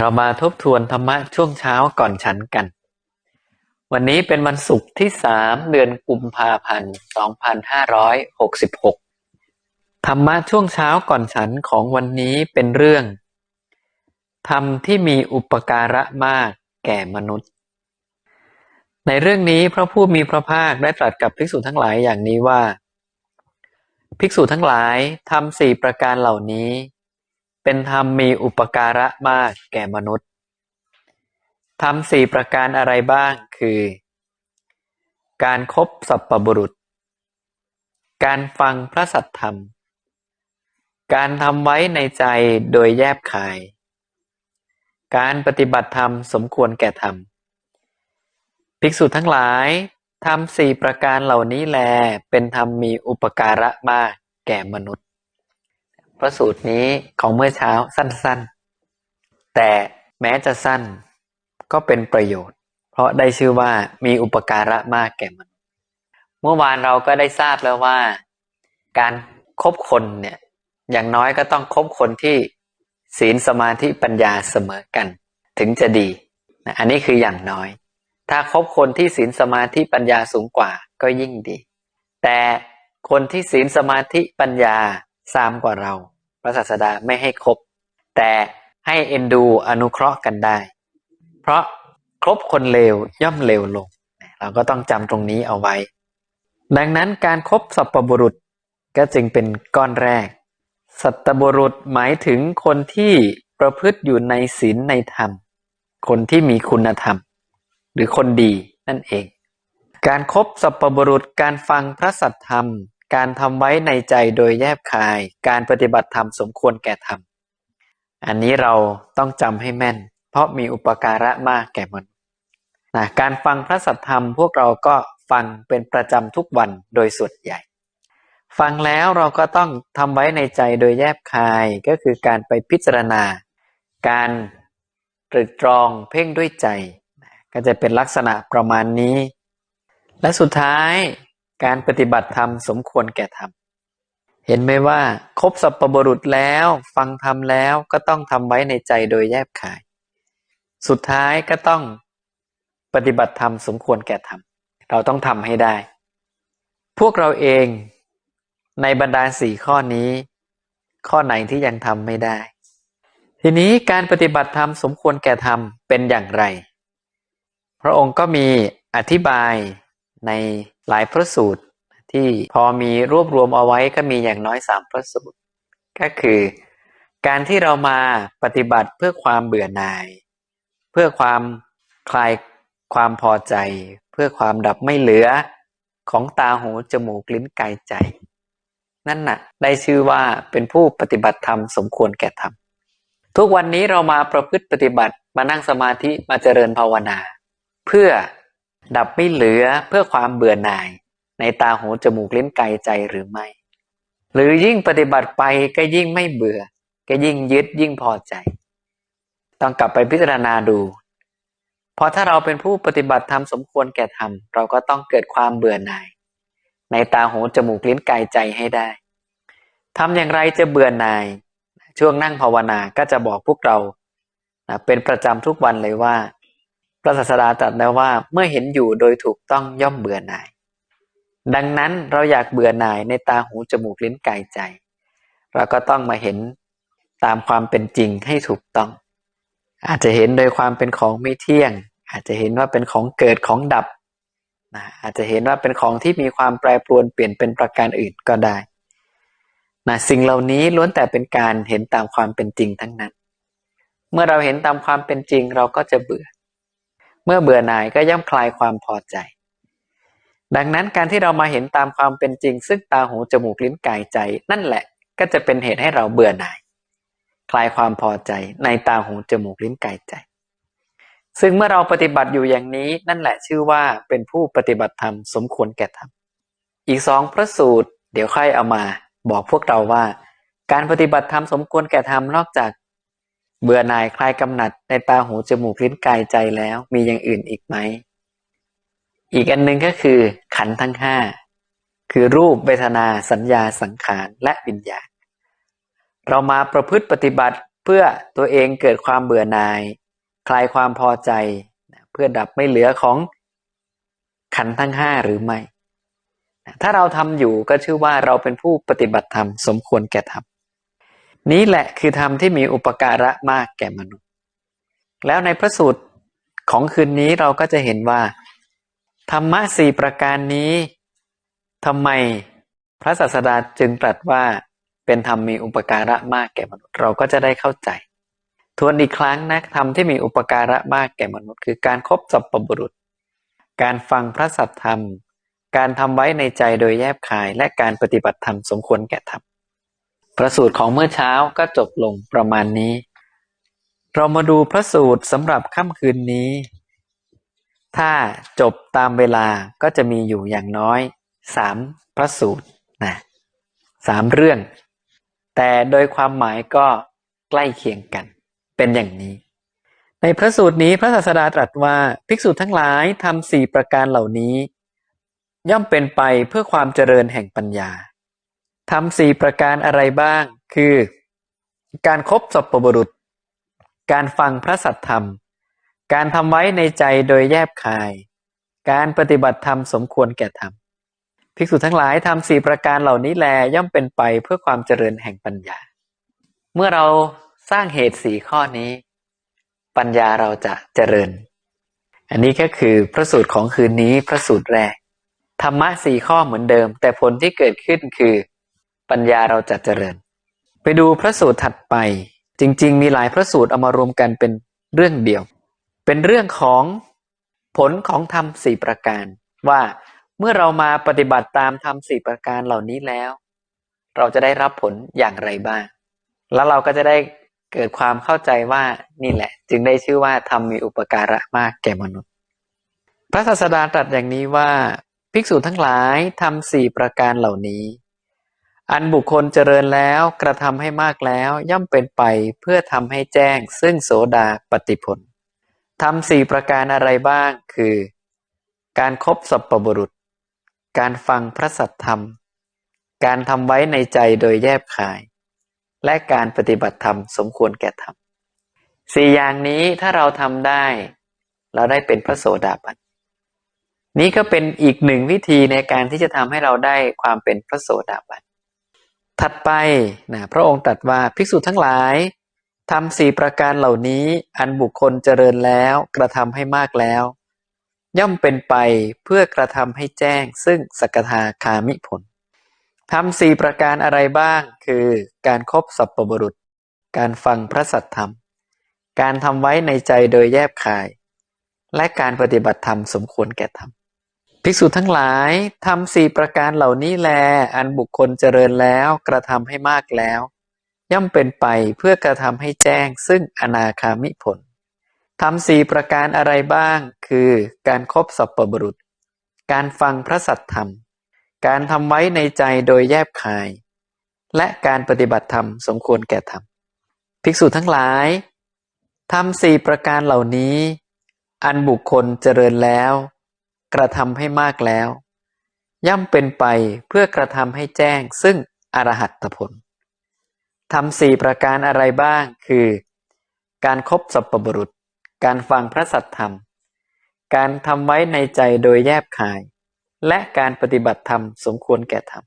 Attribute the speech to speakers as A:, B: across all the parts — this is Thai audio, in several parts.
A: เรามาทบทวนธรรมะช่วงเช้าก่อนฉันกัน วันนี้เป็นวันศุกร์ที่สามเดือนกุมภาพันธ์สองพันห้าร้อยหกสิบหกธรรมะช่วงเช้าก่อนฉันของวันนี้เป็นเรื่องธรรมที่มีอุปการะมากแก่มนุษย์ ในเรื่องนี้พระผู้มีพระภาคได้ตรัสกับภิกษุทั้งหลายอย่างนี้ว่า ภิกษุทั้งหลายทำสี่ประการเหล่านี้ เป็นธรรมมีอุปการะมากแก่มนุษย์ทำสี่ประการอะไรบ้างคือ การครบสัพปบุรุษ การฟังพระสัทธรรม การทำไว้ในใจโดยแยบคาย การปฏิบัติธรรมสมควรแก่ธรรม ภิกษุทั้งหลายทำสี่ประการเหล่านี้แลเป็นธรรมมีอุปการะมากแก่มนุษย์ พระสูตรนี้ของเมื่อเช้าสั้นๆ แต่แม้จะสั้นก็เป็นประโยชน์ เพราะได้ชื่อว่ามีอุปการะมากแก่มนุษย์เมื่อวานเราก็ได้ทราบแล้วว่า การครบคนเนี่ยอย่างน้อยก็ต้องคบคนที่ศีลสมาธิปัญญาเสมอกัน ถึงจะดีนะอันนี้คืออย่างน้อย ถ้าคบคนที่ศีลสมาธิปัญญาสูงกว่าก็ยิ่งดี แต่คนที่ศีลสมาธิปัญญา ซามกว่าเรา พระศาสดาไม่ให้ครบ แต่ให้เอ็นดูอนุเคราะห์กันได้ เพราะครบคนเลวย่อมเลวลง เราก็ต้องจำตรงนี้เอาไว้ ดังนั้นการครบสัพบุรุษก็จึงเป็นก้อนแรก สัตบุรุษหมายถึงคนที่ประพฤติอยู่ในศีลในธรรม คนที่มีคุณธรรม หรือคนดีนั่นเอง การครบสัพบุรุษการฟังพระสัทธรรม การทำไว้ในใจโดยแยบคาย การปฏิบัติธรรมสมควรแก่ธรรม อันนี้เราต้องจำให้แม่น เพราะมีอุปการะมากแก่มนุษย์นะการฟังพระสัทธรรมพวกเราก็ฟังเป็นประจำทุกวันโดยส่วนใหญ่ ฟังแล้วเราก็ต้องทำไว้ในใจโดยแยบคายก็คือการไปพิจารณา การตรึกตรองเพ่งด้วยใจ ก็จะเป็นลักษณะประมาณนี้ และสุดท้าย การปฏิบัติธรรมสมควรแก่ธรรม เห็นไหมว่า ครบสัพปบรุษแล้ว ฟังธรรมแล้วก็ต้องทำไว้ในใจโดยแยบขาย สุดท้ายก็ต้องปฏิบัติธรรมสมควรแก่ธรรม เราต้องทำให้ได้ พวกเราเองในบรรดาสี่ข้อนี้ ข้อไหนที่ยังทำไม่ได้ ทีนี้การปฏิบัติธรรมสมควรแก่ธรรมเป็นอย่างไร พระองค์ก็มีอธิบาย ในหลายพระสูตรที่พอมีรวบรวมเอาไว้ก็มีอย่างน้อยสามพระสูตร ก็คือ การที่เรามาปฏิบัติเพื่อความเบื่อหน่าย เพื่อความคลายความพอใจ เพื่อความดับไม่เหลือของตาหูจมูกลิ้นกายใจ นั่นน่ะ ได้ชื่อว่าเป็นผู้ปฏิบัติธรรมสมควรแก่ธรรมทุกวันนี้เรามาประพฤติปฏิบัติมานั่งสมาธิมาเจริญภาวนา เพื่อ ดับไม่เหลือเพื่อความเบื่อหน่าย ในตาหูจมูกลิ้นกายใจหรือไม่ หรือยิ่งปฏิบัติไปก็ยิ่งไม่เบื่อ ก็ยิ่งยึดยิ่งพอใจ ต้องกลับไปพิจารณาดูเพราะถ้าเราเป็นผู้ปฏิบัติธรรมสมควรแก่ธรรมเราก็ต้องเกิดความเบื่อหน่าย ในตาหูจมูกลิ้นกายใจให้ได้ทำอย่างไรจะเบื่อหน่าย ช่วงนั่งภาวนาก็จะบอกพวกเราเป็นประจำทุกวันเลยว่า ระศาสดาตรัสแล้วว่าเมื่อเห็นอยู่โดยถูกต้องย่อมเบื่อหน่าย ดังนั้นเราอยากเบื่อหน่ายในตาหูจมูกลิ้นกายใจ เราก็ต้องมาเห็นตามความเป็นจริงให้ถูกต้อง อาจจะเห็นโดยความเป็นของไม่เที่ยง อาจจะเห็นว่าเป็นของเกิดของดับนะอาจจะเห็นว่าเป็นของที่มีความแปรปรวนเปลี่ยนเป็นประการอื่นก็ได้นะสิ่งเหล่านี้ล้วนแต่เป็นการเห็นตามความเป็นจริงทั้งนั้น เมื่อเราเห็นตามความเป็นจริงเราก็จะเบื่อ เมื่อเบื่อหน่ายก็ย่อมคลายความพอใจ ดังนั้นการที่เรามาเห็นตามความเป็นจริง ซึ่งตาหูจมูกลิ้นกายใจ นั่นแหละก็จะเป็นเหตุให้เราเบื่อหน่าย คลายความพอใจในตาหูจมูกลิ้นกายใจ ซึ่งเมื่อเราปฏิบัติอยู่อย่างนี้ นั่นแหละชื่อว่าเป็นผู้ปฏิบัติธรรมสมควรแก่ธรรมอีกสองพระสูตร เดี๋ยวค่อยเอามา บอกพวกเราว่า การปฏิบัติธรรมสมควรแก่ธรรมนอกจาก เบื่อหน่ายคลายกำหนัดในตาหูจมูกลิ้นกายใจแล้วมีอย่างอื่นอีกไหม อีกอันหนึ่งก็คือ ขันทั้งห้าคือรูปเวทนาสัญญาสังขารและวิญญาณ เรามาประพฤติปฏิบัติเพื่อตัวเองเกิดความเบื่อหน่าย คลายความพอใจ เพื่อดับไม่เหลือของขันทั้งห้าหรือไม่ ถ้าเราทำอยู่ก็ชื่อว่าเราเป็นผู้ปฏิบัติธรรมสมควรแก่ธรรม นี้แหละคือธรรมที่มีอุปการะมากแก่มนุษย์ แล้วในพระสูตรของคืนนี้เราก็จะเห็นว่า ธรรมะสี่ประการนี้ทำไมพระศาสดาจึงตรัสว่าเป็นธรรมมีอุปการะมากแก่มนุษย์ เราก็จะได้เข้าใจ ทวนอีกครั้งนะธรรมที่มีอุปการะมากแก่มนุษย์ คือการครบสัพปบุรุษ การฟังพระสัทธรรม การทำไว้ในใจโดยแยบคาย และการปฏิบัติธรรมสมควรแก่ธรรม พระสูตรของเมื่อเช้าก็จบลงประมาณนี้ เรามาดูพระสูตรสำหรับค่ำคืนนี้ ถ้าจบตามเวลาก็จะมีอยู่อย่างน้อยสามพระสูตรนะสามเรื่อง แต่โดยความหมายก็ใกล้เคียงกัน เป็นอย่างนี้ ในพระสูตรนี้พระศาสดาตรัสว่าภิกษุทั้งหลายทำสี่ประการเหล่านี้ ย่อมเป็นไปเพื่อความเจริญแห่งปัญญา ทำสี่ประการอะไรบ้าง คือ การครบสัพบุรุษ การฟังพระสัทธรรม การทำไว้ในใจโดยแยบคาย การปฏิบัติธรรมสมควรแก่ธรรมภิกษุทั้งหลายทำสี่ประการเหล่านี้แลย่อมเป็นไปเพื่อความเจริญแห่งปัญญา เมื่อเราสร้างเหตุสี่ข้อนี้ ปัญญาเราจะเจริญ อันนี้ก็คือพระสูตรของคืนนี้พระสูตรแรก ธรรมะสี่ข้อเหมือนเดิม แต่ผลที่เกิดขึ้นคือ ปัญญาเราจะเจริญ ไปดูพระสูตรถัดไป จริง ๆ มีหลายพระสูตรเอามารวมกันเป็นเรื่องเดียว เป็นเรื่องของผลของธรรมสี่ประการ ว่าเมื่อเรามาปฏิบัติตามธรรมสี่ประการเหล่านี้แล้ว เราจะได้รับผลอย่างไรบ้าง แล้วเราก็จะได้เกิดความเข้าใจว่านี่แหละ จึงได้ชื่อว่าธรรมมีอุปการะมากแก่มนุษย์ พระศาสดาตรัสอย่างนี้ว่า ภิกษุทั้งหลายทำสี่ประการเหล่านี้ อันบุคคลเจริญแล้วกระทำให้มากแล้วย่อมเป็นไปเพื่อทำให้แจ้ง ซึ่งโสดาปฏิผลทำสี่ประการอะไรบ้างคือ การครบสัพปบุรุษ การฟังพระสัทธรรม การทำไว้ในใจโดยแยบคาย และการปฏิบัติธรรมสมควรแก่ธรรมสี่อย่างนี้ถ้าเราทำได้ เราได้เป็นพระโสดาบันนี้ก็เป็นอีกหนึ่งวิธีในการที่จะทำให้เราได้ความเป็นพระโสดาบัน ถัดไปนะพระองค์ตรัสว่าภิกษุทั้งหลายทำสี่ประการเหล่านี้อันบุคคลเจริญแล้วกระทำให้มากแล้ว ย่อมเป็นไปเพื่อกระทำให้แจ้งซึ่งสกทาคามิผลทำสี่ประการอะไรบ้างคือการครบสัพปบรุษ การฟังพระสัทธรรม การทำไว้ในใจโดยแยบคาย และการปฏิบัติธรรมสมควรแก่ธรรม ภิกษุทั้งหลายทำสี่ประการเหล่านี้แล อันบุคคลเจริญแล้วกระทำให้มากแล้ว ย่อมเป็นไปเพื่อกระทำให้แจ้งซึ่งอนาคามิผลทำสี่ประการอะไรบ้าง คือการครบสัพปบรุษ การฟังพระสัทธรรม การทำไว้ในใจโดยแยบคาย และการปฏิบัติธรรมสมควรแก่ธรรม ภิกษุทั้งหลายทำสี่ประการเหล่านี้ อันบุคคลเจริญแล้ว กระทำให้มากแล้ว ย่อมเป็นไปเพื่อกระทำให้แจ้ง ซึ่งอรหัตผลทำสี่ประการอะไรบ้างคือ การครบสัพปบุรุษ การฟังพระสัทธรรม การทำไว้ในใจโดยแยบคาย และการปฏิบัติธรรมสมควรแก่ธรรม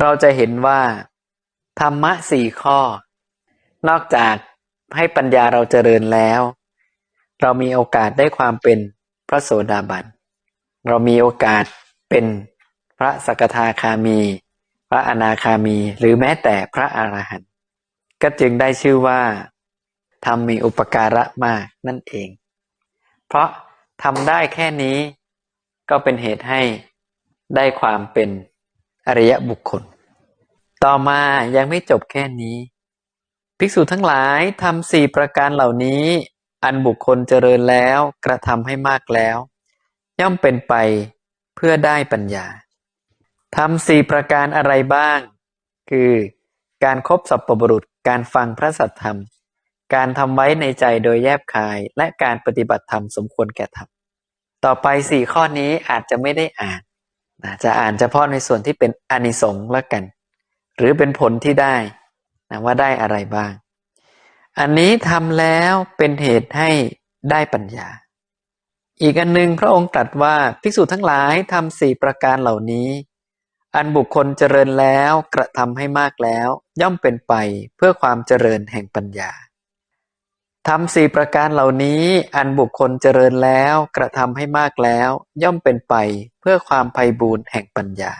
A: เราจะเห็นว่า ธรรมะสี่ข้อ นอกจากให้ปัญญาเราเจริญแล้ว เรามีโอกาสได้ความเป็นพระโสดาบัน เรามีโอกาสเป็นพระสกทาคามี พระอนาคามี หรือแม้แต่พระอรหันต์ก็จึงได้ชื่อว่าทำมีอุปการะมากนั่นเอง เพราะทำได้แค่นี้ก็เป็นเหตุให้ได้ความเป็นอริยบุคคล ต่อมายังไม่จบแค่นี้ ภิกษุทั้งหลายทำสี่ประการเหล่านี้ อันบุคคลเจริญแล้วกระทำให้มากแล้ว ย่อมเป็นไปเพื่อได้ปัญญาทำสี่ประการอะไรบ้าง คือ การครบสัพปบุรุษ การฟังพระสัทธรรม การทำไว้ในใจโดยแยบคาย และการปฏิบัติธรรมสมควรแก่ธรรม ต่อไปสี่ข้อนี้อาจจะไม่ได้อ่านนะจะอ่านเฉพาะในส่วนที่เป็นอานิสงส์ละกัน หรือเป็นผลที่ได้นะว่าได้อะไรบ้าง อันนี้ทำแล้วเป็นเหตุให้ได้ปัญญา อีกอันหนึ่งพระองค์ตรัสว่าภิกษุทั้งหลายทำสี่ประการเหล่านี้ อันบุคคลเจริญแล้วกระทำให้มากแล้ว ย่อมเป็นไปเพื่อความเจริญแห่งปัญญาทำสี่ประการเหล่านี้อันบุคคลเจริญแล้วกระทำให้มากแล้ว ย่อมเป็นไปเพื่อความไพบูรณ์แห่งปัญญา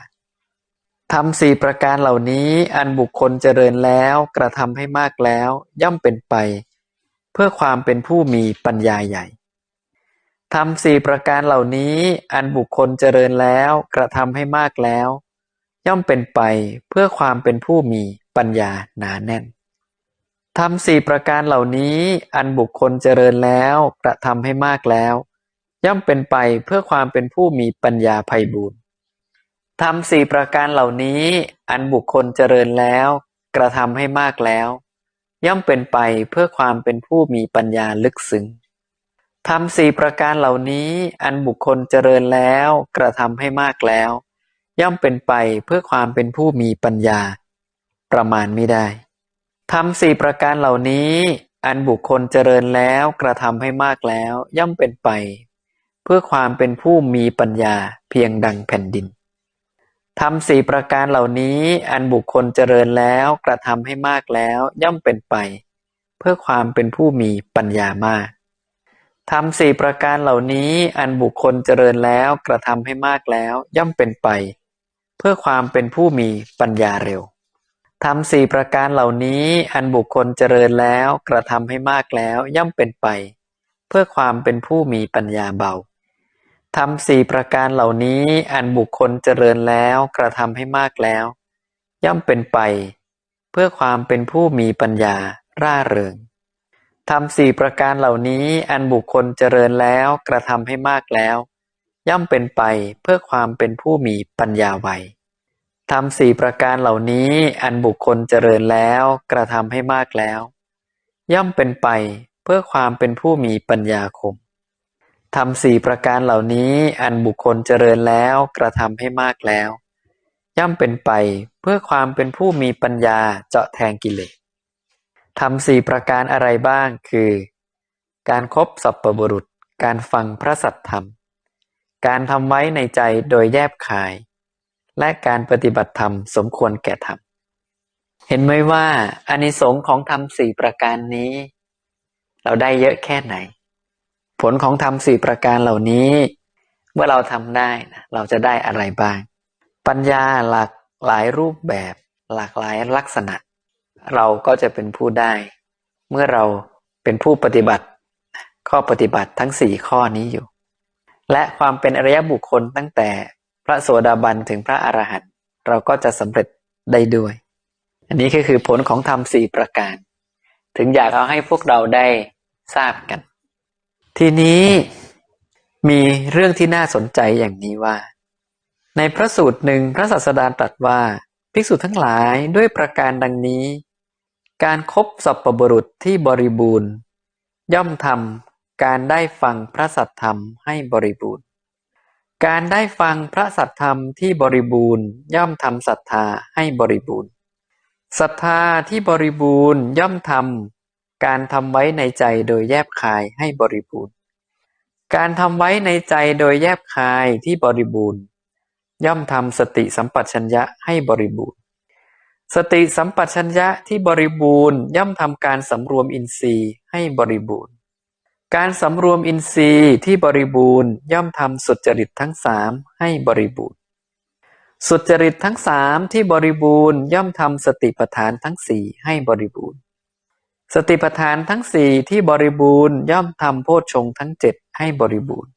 A: ทำสี่ประการเหล่านี้อันบุคคลเจริญแล้วกระทำให้มากแล้ว ย่อมเป็นไป เพื่อความเป็นผู้มีปัญญาใหญ่ ทำสี่ประการเหล่านี้อันบุคคลเจริญแล้วกระทำให้มากแล้ว ย่อมเป็นไปเพื่อความเป็นผู้มีปัญญาหนาแน่นทำสี่ประการเหล่านี้อันบุคคลเจริญแล้วกระทำให้มากแล้ว ย่อมเป็นไปเพื่อความเป็นผู้มีปัญญาไพบูรณ์ทำสี่ประการเหล่านี้อันบุคคลเจริญแล้ว กระทำให้มากแล้ว ย่อมเป็นไปเพื่อความเป็นผู้มีปัญญาลึกซึ้ง ทำสี่ประการเหล่านี้อันบุคคลเจริญแล้วกระทำให้มากแล้ว ย่อมเป็นไปเพื่อความเป็นผู้มีปัญญา ประมาณไม่ได้ทำสี่ประการเหล่านี้ อันบุคคลเจริญแล้วกระทำให้มากแล้ว ย่อมเป็นไป เพื่อความเป็นผู้มีปัญญาเพียงดังแผ่นดินทำสี่ประการเหล่านี้ อันบุคคลเจริญแล้วกระทำให้มากแล้ว ย่อมเป็นไป เพื่อความเป็นผู้มีปัญญามาก ทำสี่ประการเหล่านี้อันบุคคลเจริญแล้วกระทำให้มากแล้วย่อมเป็นไป เพื่อความเป็นผู้มีปัญญาเร็วทำสี่ประการเหล่านี้อันบุคคลเจริญแล้วกระทำให้มากแล้วย่อมเป็นไป เพื่อความเป็นผู้มีปัญญาเบาทำสี่ประการเหล่านี้อันบุคคลเจริญแล้วกระทำให้มากแล้ว ย่อมเป็นไป เพื่อความเป็นผู้มีปัญญาร่าเริง ทำสี่ประการเหล่านี้อันบุคคลเจริญแล้วกระทำให้มากแล้ว ย่อมเป็นไปเพื่อความเป็นผู้มีปัญญาไวทำสี่ประการเหล่านี้อันบุคคลเจริญแล้วกระทำให้มากแล้ว ย่อมเป็นไปเพื่อความเป็นผู้มีปัญญาคมทำสี่ประการเหล่านี้อันบุคคลเจริญแล้วกระทำให้มากแล้ว ย่อมเป็นไปเพื่อความเป็นผู้มีปัญญาเจาะแทงกิเลส ทำสี่ประการอะไรบ้างคือ การครบสัพปบุรุษ การฟังพระสัตธรรม การทำไว้ในใจโดยแยบคาย และการปฏิบัติธรรมสมควรแก่ธรรม เห็นไหมว่าอานิสงส์ของธรรมสี่ประการนี้ เราได้เยอะแค่ไหน ผลของธรรมสี่ประการเหล่านี้ เมื่อเราทำได้นะเราจะได้อะไรบ้าง ปัญญาหลากหลายรูปแบบ หลากหลายลักษณะ เราก็จะเป็นผู้ได้ เมื่อเราเป็นผู้ปฏิบัติ ข้อปฏิบัติทั้งสี่ข้อนี้อยู่ และความเป็นอริยบุคคลตั้งแต่พระโสดาบันถึงพระอรหันต์เราก็จะสำเร็จได้ด้วย อันนี้ก็คือผลของธรรมสี่ประการ ถึงอยากเอาให้พวกเราได้ทราบกัน ทีนี้มีเรื่องที่น่าสนใจอย่างนี้ว่า ในพระสูตรหนึ่งพระศาสดาตรัสว่า ภิกษุทั้งหลายด้วยประการดังนี้ การครบสัพปบรุษที่บริบูรณ์ ย่อมทำการได้ฟังพระสัทธรรมให้บริบูรณ์ การได้ฟังพระสัทธรรมที่บริบูรณ์ ย่อมทำศรัทธาให้บริบูรณ์ศรัทธาที่บริบูรณ์ย่อมทำการทำไว้ในใจโดยแยบคายให้บริบูรณ์ การทำไว้ในใจโดยแยบคายที่บริบูรณ์ ย่อมทำสติสัมปชัญญะให้บริบูรณ์ สติสัมปชัญญะที่บริบูรณ์ย่อมทำการสำรวมอินทรีย์ให้บริบูรณ์ การสำรวมอินทรีย์ที่บริบูรณ์ย่อมทำสุจริตทั้งสามให้บริบูรณ์ สุจริตทั้งสามที่บริบูรณ์ย่อมทำสติปัฏฐานทั้งสี่ให้บริบูรณ์ สติปัฏฐานทั้งสี่ที่บริบูรณ์ย่อมทำโพชฌงทั้งเจ็ดให้บริบูรณ์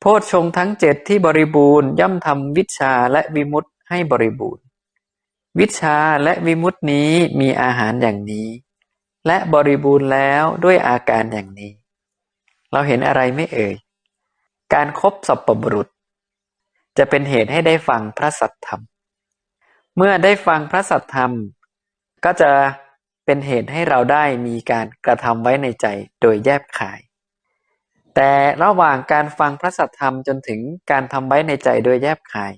A: โพชฌงทั้งเจ็ดที่บริบูรณ์ย่อมทำวิชาและวิมุตติให้บริบูรณ์ วิชาและวิมุตินี้มีอาหารอย่างนี้ และบริบูรณ์แล้วด้วยอาการอย่างนี้ เราเห็นอะไรไม่เอ่ย การครบสัพปบุรุษ จะเป็นเหตุให้ได้ฟังพระสัทธรรม เมื่อได้ฟังพระสัทธรรม ก็จะเป็นเหตุให้เราได้มีการกระทำไว้ในใจโดยแยบขาย แต่ระหว่างการฟังพระสัทธรรมจนถึงการทำไว้ในใจโดยแยบขาย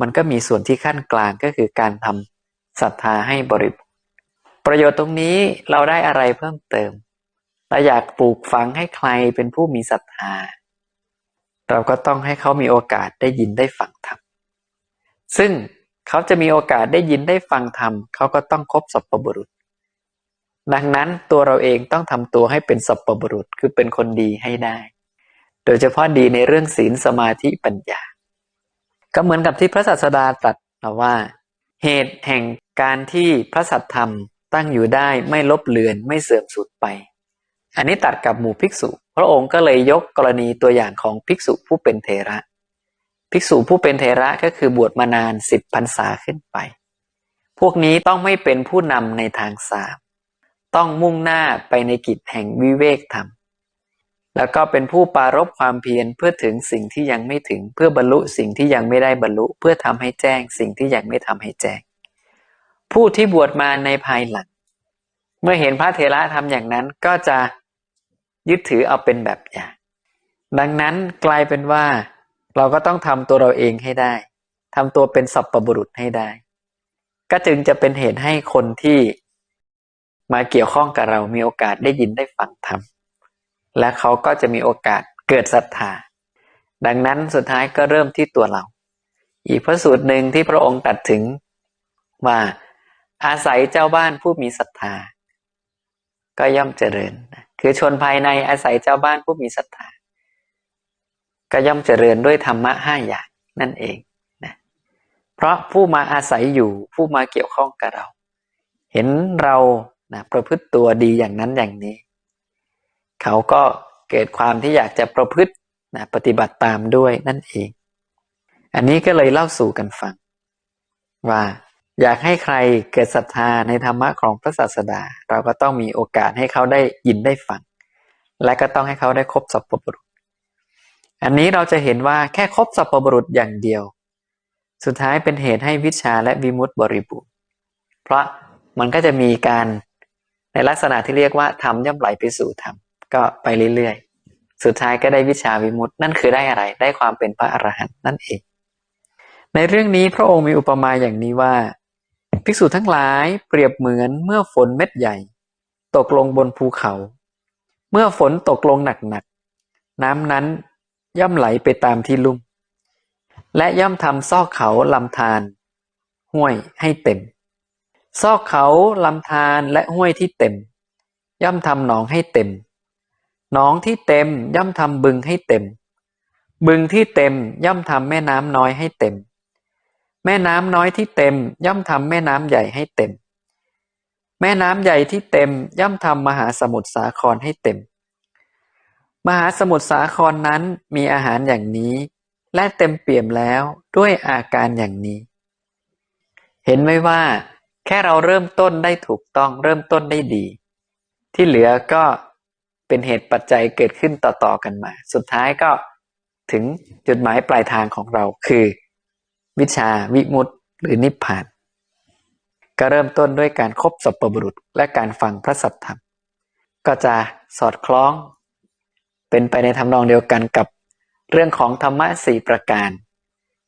A: มันก็มีส่วนที่ขั้นกลางก็คือการทำศรัทธาให้บริบูรณ์ประโยชน์ตรงนี้เราได้อะไรเพิ่มเติมเราอยากปลูกฝังให้ใครเป็นผู้มีศรัทธา เราก็ต้องให้เขามีโอกาสได้ยินได้ฟังธรรมซึ่งเขาจะมีโอกาสได้ยินได้ฟังธรรมเขาก็ต้องคบสัพพบุรุษ ดังนั้นตัวเราเองต้องทำตัวให้เป็นสัพพบุรุษคือเป็นคนดีให้ได้ โดยเฉพาะดีในเรื่องศีลสมาธิปัญญา ก็เหมือนกับที่พระศาสดาตรัสเราว่า เหตุแห่งการที่พระสัทธรรมตั้งอยู่ได้ไม่ลบเลือนไม่เสื่อมสูญไป อันนี้ตัดกับหมู่ภิกษุ พระองค์ก็เลยยกกรณีตัวอย่างของภิกษุผู้เป็นเทระ ภิกษุผู้เป็นเทระก็คือบวชมานานสิบพรรษาขึ้นไป พวกนี้ต้องไม่เป็นผู้นำในทางสามต้องมุ่งหน้าไปในกิจแห่งวิเวกธรรม แล้วก็เป็นผู้ปารบความเพียรเพื่อถึงสิ่งที่ยังไม่ถึง เพื่อบรรลุสิ่งที่ยังไม่ได้บรรลุ เพื่อทำให้แจ้งสิ่งที่ยังไม่ทำให้แจ้ง ผู้ที่บวชมาในภายหลัง เมื่อเห็นพระเถระทำอย่างนั้นก็จะยึดถือเอาเป็นแบบอย่าง ดังนั้นกลายเป็นว่า เราก็ต้องทำตัวเราเองให้ได้ทำตัวเป็นสัพปบุรุษให้ได้ ก็จึงจะเป็นเหตุให้คนที่มาเกี่ยวข้องกับเรามีโอกาสได้ยินได้ฟังธรรม และเขาก็จะมีโอกาสเกิดศรัทธา ดังนั้นสุดท้ายก็เริ่มที่ตัวเรา อีกพระสูตรหนึ่งที่พระองค์ตัดถึงว่าอาศัยเจ้าบ้านผู้มีศรัทธา ก็ย่อมเจริญ คือชนภายในอาศัยเจ้าบ้านผู้มีศรัทธา ก็ย่อมเจริญด้วยธรรมะห้าอย่างนั่นเองนะเพราะผู้มาอาศัยอยู่ผู้มาเกี่ยวข้องกับเรา เห็นเรานะประพฤติตัวดีอย่างนั้นอย่างนี้ เขาก็เกิดความที่อยากจะประพฤตินะปฏิบัติตามด้วยนั่นเอง อันนี้ก็เลยเล่าสู่กันฟัง ว่าอยากให้ใครเกิดศรัทธาในธรรมะของพระศาสดา เราก็ต้องมีโอกาสให้เขาได้ยินได้ฟัง และก็ต้องให้เขาได้คบสัพพบุรุษ อันนี้เราจะเห็นว่าแค่คบสัพพบุรุษอย่างเดียว สุดท้ายเป็นเหตุให้วิชาและวิมุตติบริบูรณ์เพราะมันก็จะมีการในลักษณะที่เรียกว่าธรรมย่อมไหลไปสู่ธรรม ก็ไปเรื่อยๆ สุดท้ายก็ได้วิชาวิมุตตินั่นคือได้อะไร ได้ความเป็นพระอรหันต์นั่นเอง ในเรื่องนี้พระองค์มีอุปมาอย่างนี้ว่า ภิกษุทั้งหลายเปรียบเหมือนเมื่อฝนเม็ดใหญ่ ตกลงบนภูเขา เมื่อฝนตกลงหนักๆ น้ำนั้นย่อมไหลไปตามที่ลุ่ม และย่อมทำซอกเขาลำธารห้วยให้เต็ม ซอกเขาลำธารและห้วยที่เต็ม ย่อมทำหนองให้เต็ม นองที่เต็มย่อมทำบึงให้เต็ม บึงที่เต็มย่อมทำแม่น้ำน้อยให้เต็ม แม่น้ำน้อยที่เต็ม ย่อมทำแม่น้ำใหญ่ให้เต็ม แม่น้ำใหญ่ที่เต็ม ย่อมทำมหาสมุทรสาครให้เต็ม มหาสมุทรสาครนั้นมีอาหารอย่างนี้ และเต็มเปี่ยมแล้วด้วยอาการอย่างนี้ เห็นไหมว่า แค่เราเริ่มต้นได้ถูกต้องเริ่มต้นได้ดี ที่เหลือก็ เป็นเหตุปัจจัยเกิดขึ้นต่อๆกันมา สุดท้ายก็ถึงจุดหมายปลายทางของเราคือ วิชาวิมุตติหรือนิพพาน ก็เริ่มต้นด้วยการครบสัพพบุรุษ และการฟังพระสัทธรรม ก็จะสอดคล้อง เป็นไปในทำนองเดียวกันกับเรื่องของธรรมะสี่ประการ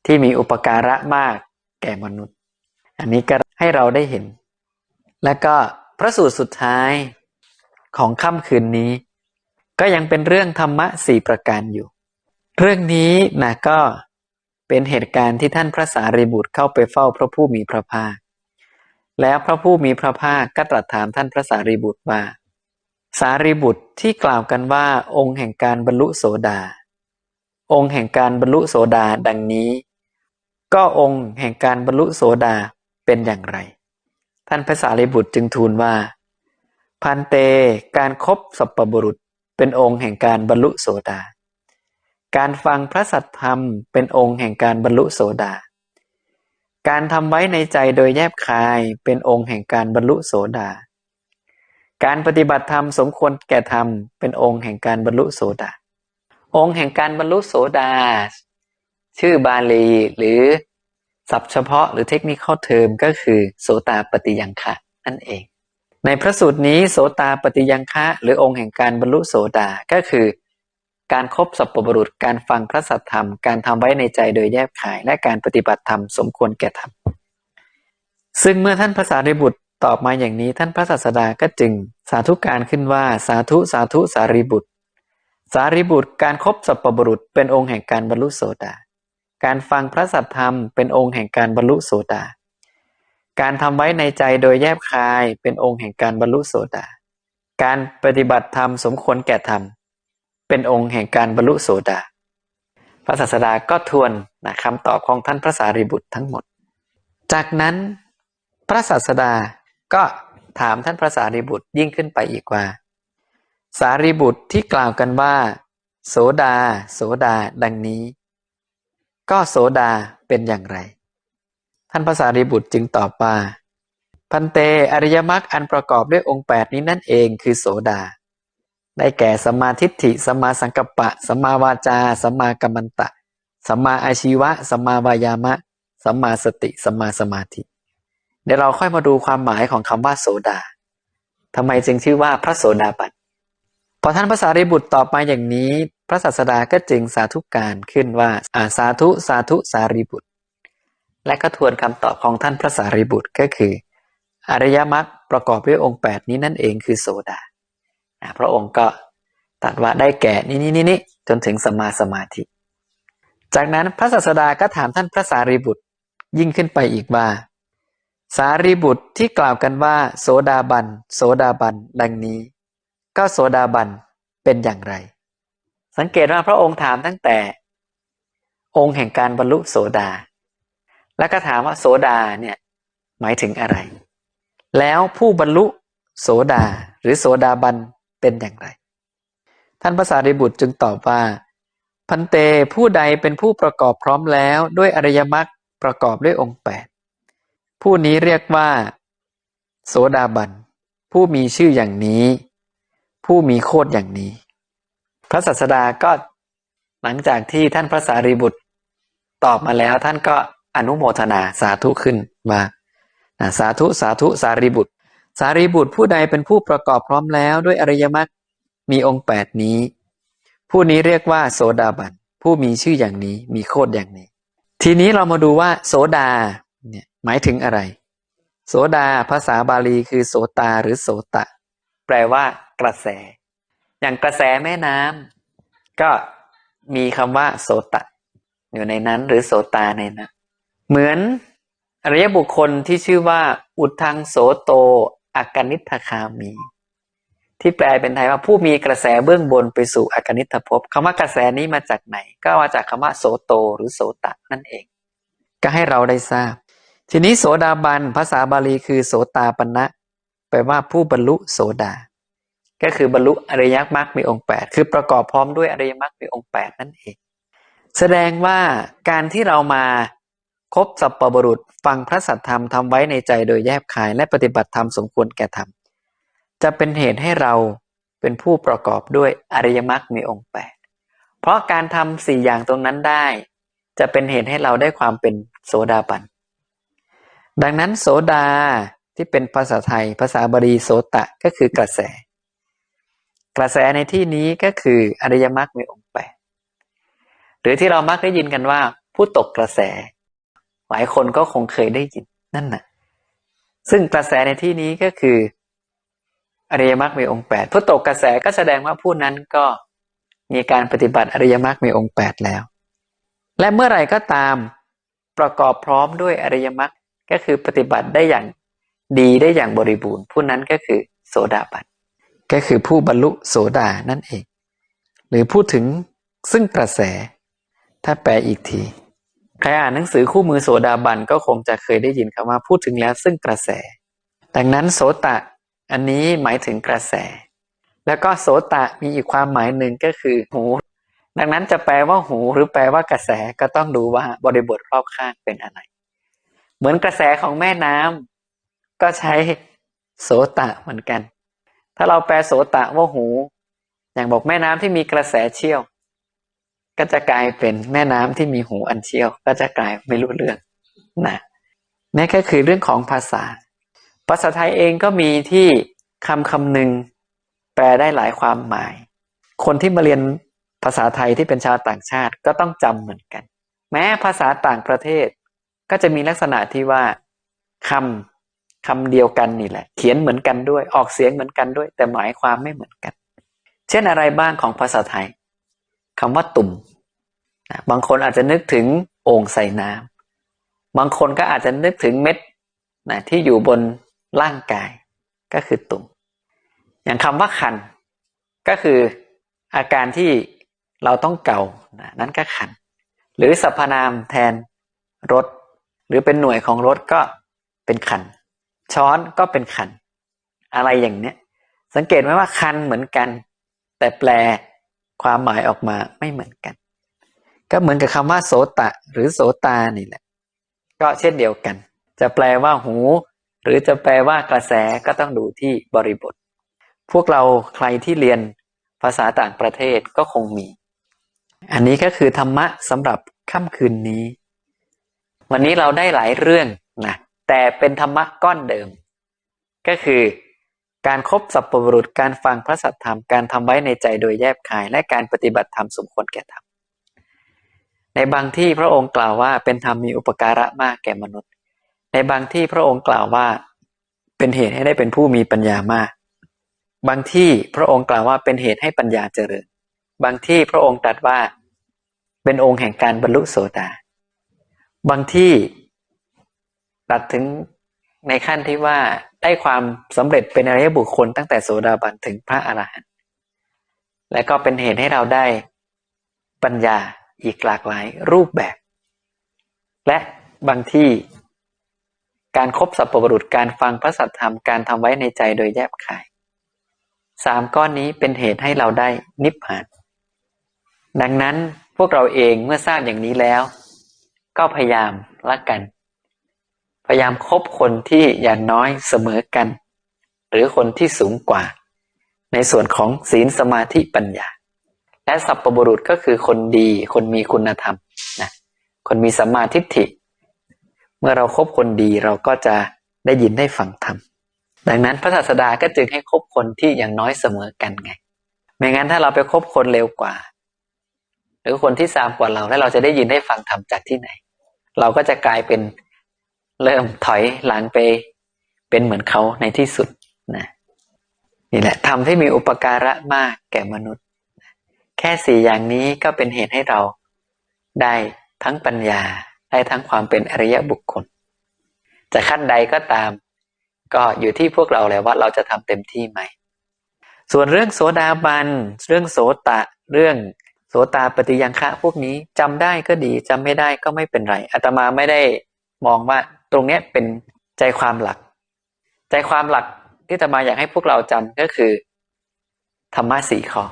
A: ที่มีอุปการะมากแก่มนุษย์ อันนี้ก็ให้เราได้เห็น และก็พระสูตรสุดท้ายของค่ำคืนนี้ ก็ยังเป็นเรื่องธรรมะสี่ประการอยู่ เรื่องนี้นะก็เป็นเหตุการณ์ที่ท่านพระสารีบุตรเข้าไปเฝ้าพระผู้มีพระภาค แล้วพระผู้มีพระภาคก็ตรัสถามท่านพระสารีบุตรว่า สารีบุตรที่กล่าวกันว่าองค์แห่งการบรรลุโสดา องค์แห่งการบรรลุโสดาดังนี้ ก็องค์แห่งการบรรลุโสดาเป็นอย่างไร ท่านพระสารีบุตรจึงทูลว่า พันเตการครบสัพปบุรุษ เป็นองค์แห่งการบรรลุโสดา การฟังพระสัทธรรมเป็นองค์แห่งการบรรลุโสดา การทำไว้ในใจโดยแยบคายเป็นองค์แห่งการบรรลุโสดา การปฏิบัติธรรมสมควรแก่ธรรมเป็นองค์แห่งการบรรลุโสดา องค์แห่งการบรรลุโสดา ชื่อบาลีหรือศัพท์เฉพาะหรือเทคนิคเทอมก็คือโสตาปฏิยังคะนั่นเอง ในพระสูตรนี้โสตาปฏิยังคะ หรือองค์แห่งการบรรลุโสดาก็คือ การครบสัพพบุรุษการฟังพระสัทธรรม การทำไว้ในใจโดยแยบขาย และการปฏิบัติธรรมสมควรแก่ธรรมซึ่งเมื่อท่านพระสารีบุตรตอบมาอย่างนี้ท่านพระศาสดาก็จึง สาธุการขึ้นว่าสาธุสาธุสารีบุตร สารีบุตรการครบสัพปบุรุษ เป็นองค์แห่งการบรรลุโสดา การฟังพระสัทธรรมเป็นองค์แห่งการบรรลุโสดา การทำไว้ในใจโดยแยบคายเป็นองค์แห่งการบรรลุโสดา การปฏิบัติธรรมสมควรแก่ธรรม เป็นองค์แห่งการบรรลุโสดา พระศาสดาก็ทวนนะคำตอบของท่านพระสารีบุตรทั้งหมด จากนั้นพระศาสดาก็ถามท่านพระสารีบุตรยิ่งขึ้นไปอีกว่า สารีบุตรที่กล่าวกันว่า โสดา โสดา ดังนี้ ก็โสดาเป็นอย่างไร ท่านพระสารีบุตรจึงตอบว่า พันเตอริยมรรคอันประกอบด้วยองค์แปดนี้นั่นเองคือโสดา ได้แก่สมาทิฏฐิสมมาสังกัปปะสมมาวาจาสมมากัมมันตะสมมาอาชีวะสมมาวายามะสมมาสติสมมาสมาธิ เดี๋ยวเราค่อยมาดูความหมายของคำว่าโสดาทำไมจึงชื่อว่าพระโสดาบันพอท่านพระสารีบุตรตอบมาอย่างนี้ พระศาสดาก็จึงสาธุการขึ้นว่าอาสาธุสาธุสารีบุตร และก็ทวนคำตอบของท่านพระสารีบุตรก็คือ อริยมรรคประกอบด้วยองค์แปดนี้นั่นเองคือโสดาพระองค์ก็ตรัสว่าได้แก่นี้นี้นี้จนถึงสมาสมาธิ จากนั้นพระศาสดาก็ถามท่านพระสารีบุตรยิ่งขึ้นไปอีกว่า สารีบุตรที่กล่าวกันว่า โสดาบัน โสดาบัน ดังนี้ ก็โสดาบันเป็นอย่างไร สังเกตว่าพระองค์ถามตั้งแต่ องค์แห่งการบรรลุโสดา แล้วก็ถามว่าโสดาเนี่ยหมายถึงอะไร แล้วผู้บรรลุโสดาหรือโสดาบันเป็นอย่างไร ท่านพระสารีบุตรจึงตอบว่า พันเตผู้ใดเป็นผู้ประกอบพร้อมแล้วด้วยอริยมรรคประกอบด้วยองค์แปดผู้นี้เรียกว่า โสดาบัน ผู้มีชื่ออย่างนี้ ผู้มีโคดอย่างนี้ พระสัสดาก็หลังจากที่ท่านพระสารีบุตรตอบมาแล้วท่านก็ อนุโมทนาสาธุขึ้นมาสาธุสาธุสารีบุตร สารีบุตรผู้ใดเป็นผู้ประกอบพร้อมแล้วด้วยอริยมรรคมีองค์แปดนี้ ผู้นี้เรียกว่า โสดาบันผู้มีชื่ออย่างนี้มีโคดอย่างนี้ ทีนี้เรามาดูว่า โสดาเนี่ยหมายถึงอะไร โสดาภาษาบาลีคือโสตาหรือโสตะ แปลว่ากระแส อย่างกระแสแม่น้ำก็มีคำว่า โสตะ อยู่ในนั้นหรือโสตาในนั้น เหมือนอริยบุคคลที่ชื่อว่า อุทังโสโตอากนิทคามี ที่แปลเป็นไทยว่าผู้มีกระแสเบื้องบนไปสู่อากนิทภพคำว่ากระแสนี้มาจากไหน ก็มาจากคำว่าโสโตหรือโสตะนั่นเอง ก็ให้เราได้ทราบ ทีนี้โสดาบันภาษาบาลีคือโสตาปันะแปลว่าผู้บรรลุโสดา ก็คือบรรลุอริยมรรคมีองค์แปดคือประกอบพร้อมด้วยอริยมรรคมีองค์แปดนั่นเอง แสดงว่าการที่เรามา คบสัพปบรุษฟังพระสัทธรรมทำไว้ในใจโดยแยบคายและปฏิบัติธรรมสมควรแก่ธรรมจะเป็นเหตุให้เราเป็นผู้ประกอบด้วยอริยมรรคมีองค์แปดเพราะการทำสี่อย่างตรงนั้นได้ จะเป็นเหตุให้เราได้ความเป็นโสดาบัน ดังนั้นโสดาที่เป็นภาษาไทย ภาษาบาลีโสตะก็คือกระแส กระแสในที่นี้ก็คืออริยมรรคมีองค์แปดหรือที่เรามักได้ยินกันว่า ผู้ตกกระแส ลายคนก็คงเคยได้ยินนั่นน่ะ ซึ่งกระแสในที่นี้ก็คืออริยมรรคมีองค์แปดผู้ตกกระแสก็แสดงว่าผู้นั้นก็มีการปฏิบัติอริยมรรคมีองค์แปดแล้ว และเมื่อไหร่ก็ตามประกอบพร้อมด้วยอริยมรรคก็คือปฏิบัติได้อย่างดีได้อย่างบริบูรณ์ ผู้นั้นก็คือโสดาบันก็คือผู้บรรลุโสดานั่นเอง หรือพูดถึงซึ่งกระแสถ้าแปลอีกที ใครอ่านหนังสือคู่มือโสดาบันก็คงจะเคยได้ยินคำว่าพูดถึงแล้วซึ่งกระแส ดังนั้นโสตะ อันนี้หมายถึงกระแส แล้วก็โสตะมีอีกความหมายหนึ่งก็คือหู ดังนั้นจะแปลว่าหูหรือแปลว่ากระแสก็ต้องดูว่าบริบทรอบข้างเป็นอะไร เหมือนกระแสของแม่น้ำก็ใช้โสตะเหมือนกัน ถ้าเราแปลโสตะว่าหู อย่างบอกแม่น้ำที่มีกระแสเชี่ยว ก็จะกลายเป็นแม่น้ำที่มีหูอันเชี่ยว ก็จะกลายไม่รู้เรื่องนะนี่ก็คือเรื่องของภาษา ภาษาไทยเองก็มีที่คำคำหนึ่งแปลได้หลายความหมาย คนที่มาเรียนภาษาไทยที่เป็นชาวต่างชาติก็ต้องจำเหมือนกัน แม้ภาษาต่างประเทศ ก็จะมีลักษณะที่ว่าคคำเดียวกันนี่แหละ เขียนเหมือนกันด้วยออกเสียงเหมือนกันด้วย แต่หมายความไม่เหมือนกัน เช่นอะไรบ้างของภาษาไทย คำว่าตุ่มนะบางคนอาจจะนึกถึงโอ่งใส่น้ำบางคนก็อาจจะนึกถึงเม็ดนะที่อยู่บนร่างกายก็คือตุ่ม อย่างคำว่าคัน ก็คืออาการที่เราต้องเกานะนั่นก็คัน หรือสรรพนามแทนรถ หรือเป็นหน่วยของรถก็เป็นคัน ช้อนก็เป็นคัน อะไรอย่างเนี้ย สังเกตไหมว่าคันเหมือนกัน แต่แปล ความหมายออกมาไม่เหมือนกัน ก็เหมือนกับคำว่าโสตะ หรือโสตานี่แหละ ก็เช่นเดียวกัน จะแปลว่าหู หรือจะแปลว่ากระแสก็ต้องดูที่บริบท พวกเราใครที่เรียนภาษาต่างประเทศก็คงมี อันนี้ก็คือธรรมะสำหรับค่ำคืนนี้ วันนี้เราได้หลายเรื่องนะแต่เป็นธรรมะก้อนเดิม ก็คือ การครบสัพพบุรุษ การฟังพระสัทธรรม การทำไว้ในใจโดยแยบคาย และการปฏิบัติธรรมสมควรแก่ธรรม ในบางที่พระองค์กล่าวว่าเป็นธรรมมีอุปการะมากแก่มนุษย์ ในบางที่พระองค์กล่าวว่าเป็นเหตุให้ได้เป็นผู้มีปัญญามาก บางที่พระองค์กล่าวว่าเป็นเหตุให้ปัญญาเจริญ บางที่พระองค์ตรัสว่า เป็นองค์แห่งการบรรลุโสดา บางที่ตัดถึงในขั้นที่ว่า ได้ความสำเร็จเป็นอริยบุคคลตั้งแต่โสดาบันถึงพระอรหันต์และก็เป็นเหตุให้เราได้ปัญญาอีกหลากหลายรูปแบบ และบางที่การครบสัพพบรุษการฟังพระสัทธรรมการทำไว้ในใจโดยแยบขายสามก้อนนี้เป็นเหตุให้เราได้นิพพาน ดังนั้นพวกเราเองเมื่อทราบอย่างนี้แล้ว ก็พยายามรักกัน พยายามคบคนที่อย่างน้อยเสมอกัน หรือคนที่สูงกว่า ในส่วนของศีลสมาธิปัญญา และสัพพบุรุษก็คือคนดี คนมีคุณธรรมนะคนมีสัมมาทิฏฐิ เมื่อเราครบคนดีเราก็จะได้ยินได้ฟังธรรมดังนั้นพระศาสดาก็จึงให้คบคนที่อย่างน้อยเสมอกันไง ไม่งั้นถ้าเราไปคบคนเร็วกว่า หรือคนที่สามกว่าเราแล้วเราจะได้ยินได้ฟังธรรมจากที่ไหน เราก็จะกลายเป็น เริ่มถอยหลังไปเป็นเหมือนเขาในที่สุดนะนี่แหละธรรมที่มีอุปการะมากแก่มนุษย์ แค่สี่อย่างนี้ก็เป็นเหตุให้เราได้ทั้งปัญญาได้ทั้งความเป็นอริยบุคคล จะขั้นใดก็ตาม ก็อยู่ที่พวกเราแล้วว่าเราจะทำเต็มที่ไหม ส่วนเรื่องโสดาบัน เรื่องโสตะ เรื่องโสตาปฏิยังคะพวกนี้จำได้ก็ดีจำไม่ได้ก็ไม่เป็นไรอาตมาไม่ได้มองว่า ตรงเนี้ยเป็นใจความหลัก ใจความหลักที่อาตมาอยากให้พวกเราจำก็คือ ธรรมะสี่ข้อ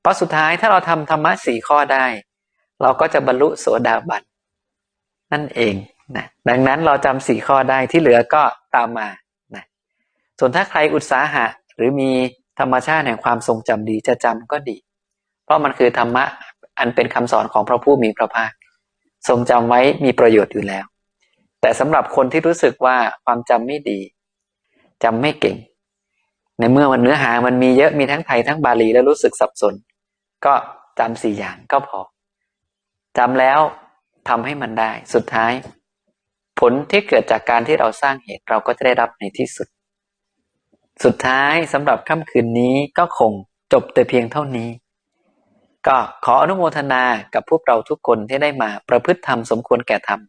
A: เพราะสุดท้ายถ้าเราทำธรรมะสี่ข้อได้ เราก็จะบรรลุโสดาบันนั่นเองนะดังนั้นเราจำสี่ข้อได้ที่เหลือก็ตามมานะส่วนถ้าใครอุตสาหะ หรือมีธรรมชาติแห่งความทรงจำดีจะจำก็ดี เพราะมันคือธรรมะอันเป็นคำสอนของพระผู้มีพระภาค ทรงจำไว้มีประโยชน์อยู่แล้ว แต่สำหรับคนที่รู้สึกว่าความจำไม่ดีจำไม่เก่ง ในเมื่อมันเนื้อหามันมีเยอะมีทั้งไทยทั้งบาลีแล้วรู้สึกสับสน ก็จำสี่อย่างก็พอจำแล้วทำให้มันได้ สุดท้าย ผลที่เกิดจากการที่เราสร้างเหตุเราก็จะได้รับในที่สุด สุดท้ายสำหรับค่ำคืนนี้ก็คงจบแต่เพียงเท่านี้ ก็ขออนุโมทนากับพวกเราทุกคนที่ได้มาประพฤติธรรมสมควรแก่ธรรม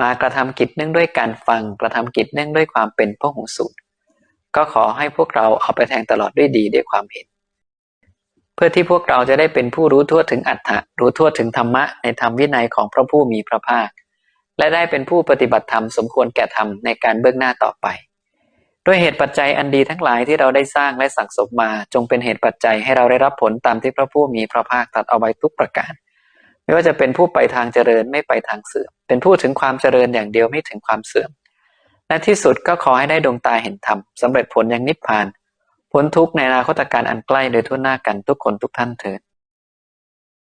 A: มากระทำกิจเนื่องด้วยการฟังกระทำกิจเนื่องด้วยความเป็นพระหูสูตรก็ขอให้พวกเราเอาไปแทงตลอดด้วยดีด้วยความเห็น เพื่อที่พวกเราจะได้เป็นผู้รู้ทั่วถึงอัตถะรู้ทั่วถึงธรรมะในธรรมวินัยของพระผู้มีพระภาค และได้เป็นผู้ปฏิบัติธรรมสมควรแก่ธรรมในการเบื้องหน้าต่อไป ด้วยเหตุปัจจัยอันดีทั้งหลายที่เราได้สร้างและสั่งสมมา จงเป็นเหตุปัจจัยให้เราได้รับผลตามที่พระผู้มีพระภาคตรัสเอาไว้ทุกประการ ไม่ว่าจะเป็นผู้ไปทางเจริญไม่ไปทางเสื่อม เป็นผู้ถึงความเจริญอย่างเดียวไม่ถึงความเสื่อมและที่สุดก็ขอให้ได้ดวงตาเห็นธรรมสำเร็จผลอย่างนิพพานพ้นทุกข์ในอนาคตการอันใกล้โดยทั่วหน้ากันทุกคนทุกท่านเถิด